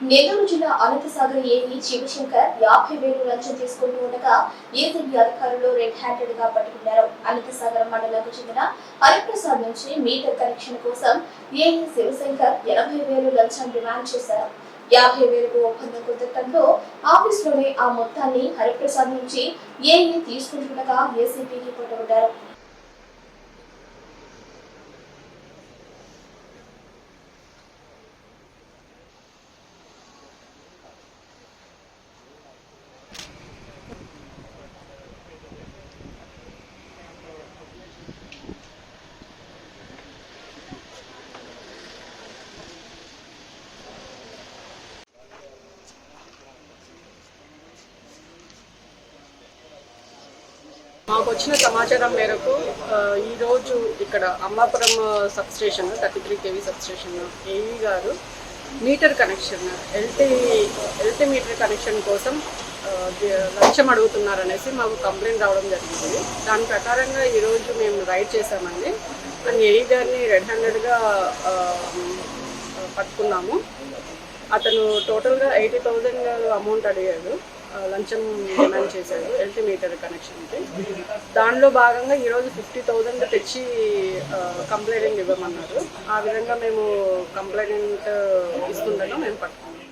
నెల్లూరు జిల్లా అనంతసాగర్ ఏఈ శివశంకర్ యాభై వేలు లంచం తీసుకుంటూ ఉండగా ఏసీబీ అధికారులు రెడ్ హ్యాండెడ్గా పట్టుకున్నారు. అనంతసాగర్ మండలానికి చెందిన హరిప్రసాద్ నుంచి మీటర్ కనెక్షన్ కోసం ఏఈ శివశంకర్ ఎనభై వేలు లంచం డిమాండ్ చేశారు. యాభై వేలకు ఒప్పందం కుదరటంతో ఆఫీసులోనే ఆ మొత్తాన్ని హరిప్రసాద్ నుంచి ఏఈ తీసుకుంటుండగా ఏసీబీకి పట్టుకుంటారు మాకు వచ్చిన సమాచారం మేరకు ఈరోజు ఇక్కడ Ammapuram sub station thirty three KV sub station గారు meter connection LT LT meter connection కోసం లక్ష్యం అడుగుతున్నారనేసి మాకు కంప్లైంట్ రావడం జరిగింది. దాని ప్రకారంగా ఈరోజు మేము రైడ్ చేశామండి. అండ్ ఏఈ గారిని రెడ్ హ్యాండెడ్గా పట్టుకున్నాము. అతను టోటల్గా ఎయిటీ థౌజండ్ అమౌంట్ అడిగాడు. లంచం డిమాండ్ చేశాడు ఎల్టీ మీటర్ కనెక్షన్కి దానిలో భాగంగా ఈరోజు ఫిఫ్టీ థౌజండ్ తెచ్చి కంప్లైంట్ ఇవ్వమన్నారు. ఆ విధంగా మేము కంప్లైంట్ ఇస్తుండగా మేము పట్టుకున్నాం.